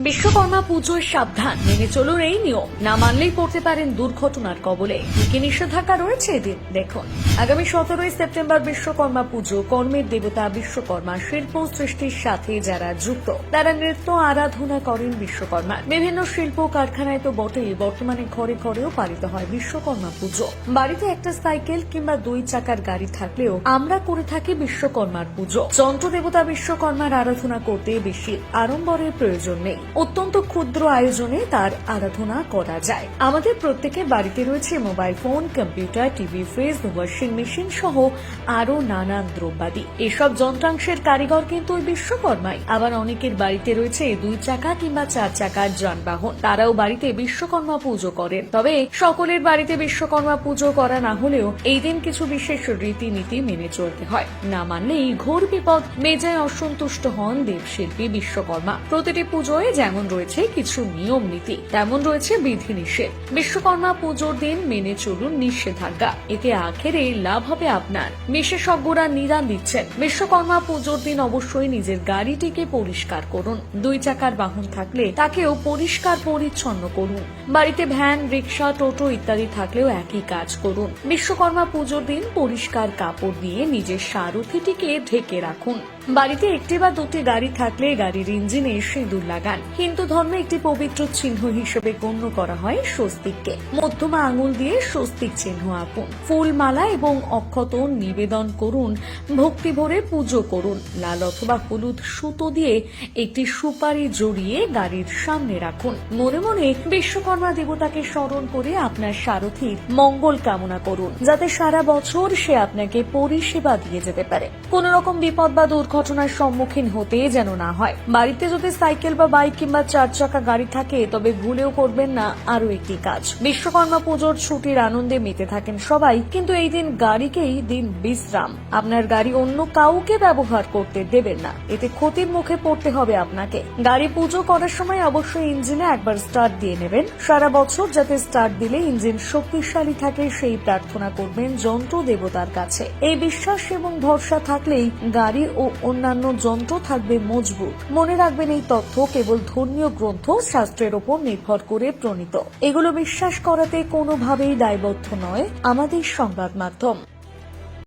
বিশ্বকর্মা পুজোর সাবধান মেনে চলুন এই নিয়ম। না মানলেই পড়তে পারেন দুর্ঘটনার কবলে। কি নিষেধাজ্ঞা রয়েছে এদিন? দেখুন। আগামী সতেরোই সেপ্টেম্বর বিশ্বকর্মা পুজো। কর্মের দেবতা বিশ্বকর্মা, শিল্প সৃষ্টির সাথে যারা যুক্ত, তারা নৃত্য, আরাধনা করেন বিশ্বকর্মা। বিভিন্ন শিল্প কারখানায় তো বটেই, বর্তমানে ঘরে ঘরেও পালিত হয় বিশ্বকর্মা পুজো। বাড়িতে একটা সাইকেল কিংবা দুই চাকার গাড়ি থাকলেও আমরা করে থাকি বিশ্বকর্মার পুজো। যন্ত্র দেবতা বিশ্বকর্মার আরাধনা করতে বেশি আড়ম্বরের প্রয়োজন নেই। অত্যন্ত ক্ষুদ্র আয়োজনে তার আরাধনা করা যায়। আমাদের প্রত্যেকের বাড়িতে রয়েছে mobile phone, computer, TV, fridge, washing machine সহ আরও নানান দ্রব্যাদি। এসব যন্ত্রাংশের কারিগর কিন্তু ওই বিশ্বকর্মাই। আবার অনেকের বাড়িতে রয়েছে দুই চাকা কিংবা চার চাকার যানবাহন। তারাও বাড়িতে বিশ্বকর্মা পুজো করেন। তবে সকলের বাড়িতে বিশ্বকর্মা পুজো করা না হলেও এই দিন কিছু বিশেষ রীতিনীতি মেনে চলতে হয়। না মানলেই ঘোর বিপদ। মেজায় অসন্তুষ্ট হন দেবশিল্পী বিশ্বকর্মা। প্রতিটি পুজোয় যেমন রয়েছে কিছু নিয়ম নীতি, তেমন রয়েছে বিধিনিষেধ। বিশ্বকর্মা পুজোর দিন মেনে চলুন নিষেধাজ্ঞা। এতে আখেরে লাভ হবে আপনার। বিশেষজ্ঞরা নিদান দিচ্ছেন। বিশ্বকর্মা পুজোর দিন অবশ্যই নিজের গাড়িটিকে পরিষ্কার করুন। দুই চাকার বাহন থাকলে তাকেও পরিষ্কার পরিচ্ছন্ন করুন। বাড়িতে ভ্যান, রিক্সা, টোটো ইত্যাদি থাকলেও একই কাজ করুন। বিশ্বকর্মা পুজোর দিন পরিষ্কার কাপড় দিয়ে নিজের সারথিটিকে ঢেকে রাখুন। বাড়িতে একটি বা দুটি গাড়ি থাকলে গাড়ির ইঞ্জিনে সিঁদুর লাগান। হিন্দু ধর্মে একটি পবিত্র চিহ্ন হিসেবে গণ্য করা হয় স্বস্তিককে। মধ্যমা আঙুল দিয়ে স্বস্তিক চিহ্ন আঁকুন। ফুলমালা এবং অক্ষত নিবেদন করুন। ভক্তি ভরে পুজো করুন। লাল অথবা হলুদ সুতো দিয়ে একটি সুপারি জড়িয়ে গাড়ির সামনে রাখুন। মনে মনে বিশ্বকর্মা দেবতাকে স্মরণ করে আপনার সারথীর মঙ্গল কামনা করুন, যাতে সারা বছর সে আপনাকে পরিষেবা দিয়ে যেতে পারে। কোন রকম বিপদ বা দুর্ঘটনার সম্মুখীন হতে যেন না হয়। বাড়িতে যদি সাইকেল বা বাইক কিংবা চার চাকা গাড়ি থাকে, তবে ভুলেও করবেন না আরও একটি কাজ। বিশ্বকর্মা পুজোর ছুটির আনন্দে মেতে থাকেন সবাই, কিন্তু এই দিন গাড়িকেই দিন বিশ্রাম। আপনার গাড়ি অন্য কাউকে ব্যবহার করতে দেবেন না। এতে ক্ষতির মুখে পড়তে হবে আপনাকে। গাড়ি পুজো করার সময় অবশ্যই ইঞ্জিনে একবার স্টার্ট দিয়ে নেবেন। সারা বছর যাতে স্টার্ট দিলে ইঞ্জিন শক্তিশালী থাকে, সেই প্রার্থনা করবেন যন্ত্র দেবতার কাছে। এই বিশ্বাস এবং ভরসা থাকলেই গাড়ি ও অন্যান্য যন্ত্র থাকবে মজবুত। মনে রাখবেন এই তথ্য কেবল ধর্মীয় গ্রন্থ শাস্ত্রের ওপর নির্ভর করে প্রণীত। এগুলো বিশ্বাস করাতে কোনোভাবেই দায়বদ্ধ নয় আমাদের সংবাদ মাধ্যম।